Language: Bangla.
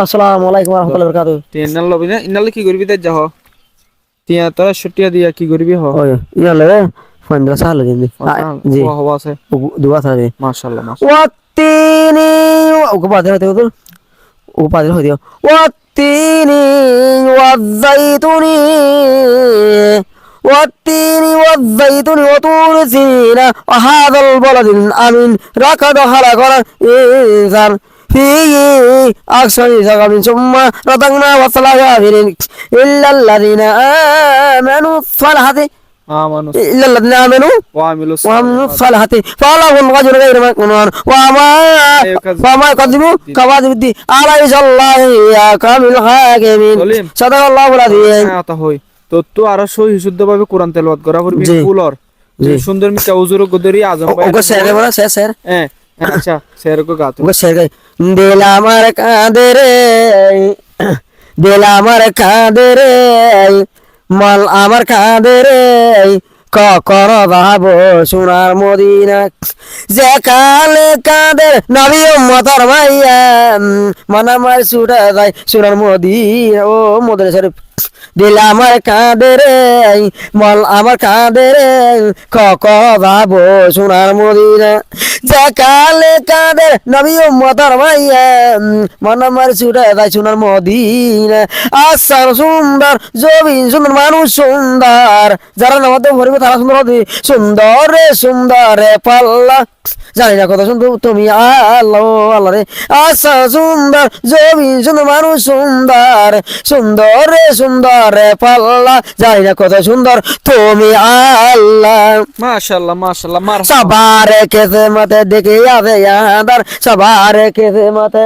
আসসালামু আলাইকুম রহমতুল্লাহ বরকাতু টিয়া ইন্নাল লবি না ইন্নাল কি করবি তাই যাহ টিয়া তোরা ছুটিয়া দিয়া কি করবি হ ওই ইয়ালে ফন্দ্রা সাল দিন জি ও হওয়া আছে দুয়া সালে মাশাআল্লাহ মাশাআল্লাহ ওয়াতিনি ওকে বাদে হতে তো ও বাদে হতে ওয়াতিনি ওয়াজাইতুনি والتين والزيتون وطور سينين وهذا البلد الأمين ركض خلق الإنسان فيه أكثر سقم ثم ردقنا وصلى غافرين إلا الذين آمنوا صلحت আমানু إلا الذين آمنوا ওয়া আমিলু وعملوا الصالحات فلهم أجر غير ممنون وما وما يقدموا كواذب الدين أليس الله يحكم الحاكمين সলিম। صدق الله العظيم তা হই তো তো আরো সহি শুদ্ধ ভাবে কোরআন তেলাওয়াত করা পড়বি জি। ফুলর জি। সুন্দর মিকা উজুর গদরি আজম ভাই ওকে স্যার বলা স্যার স্যার হ্যাঁ আচ্ছা। আমার কাঁদে রে দিল আমার কাঁদে রে মাল আমার কাঁদে রে কখন ভাব সোনার মদিনা। যে কালে কাঁদের নবী মতর ভাইয়া মানা মার ছুটা যায় সোনার মদিনা। ও মদিনা শরীফ। দিল আমার কাঁদে রে মল আমার কাঁদে রে কক ভাব সোনার মদিনা। যে কালে কাঁদে নবী মতর ভাইয়া মন আমার ছুটে যায় সোনার মদিনা। আসার সুন্দর জবিন সুন্দর, মানুষ সুন্দর। যারা নামাতে ভরিব তারা সুন্দর সুন্দর রে সুন্দর রে, পাল্লা। জানি না কথা শুনতো তুমি আল্লাহ আল্লাহ রে। আশা সুন্দর জমি সুন্দর মানুষ সুন্দর। সুন্দর রে সুন্দর রে পাল্লা। জানি না কথা সুন্দর তুমি আল্লাহ। মাশাল্লাহ মাশাল্লাহ সবার কেসে মতে দেখে যাবে আদার সবার কেসে মতে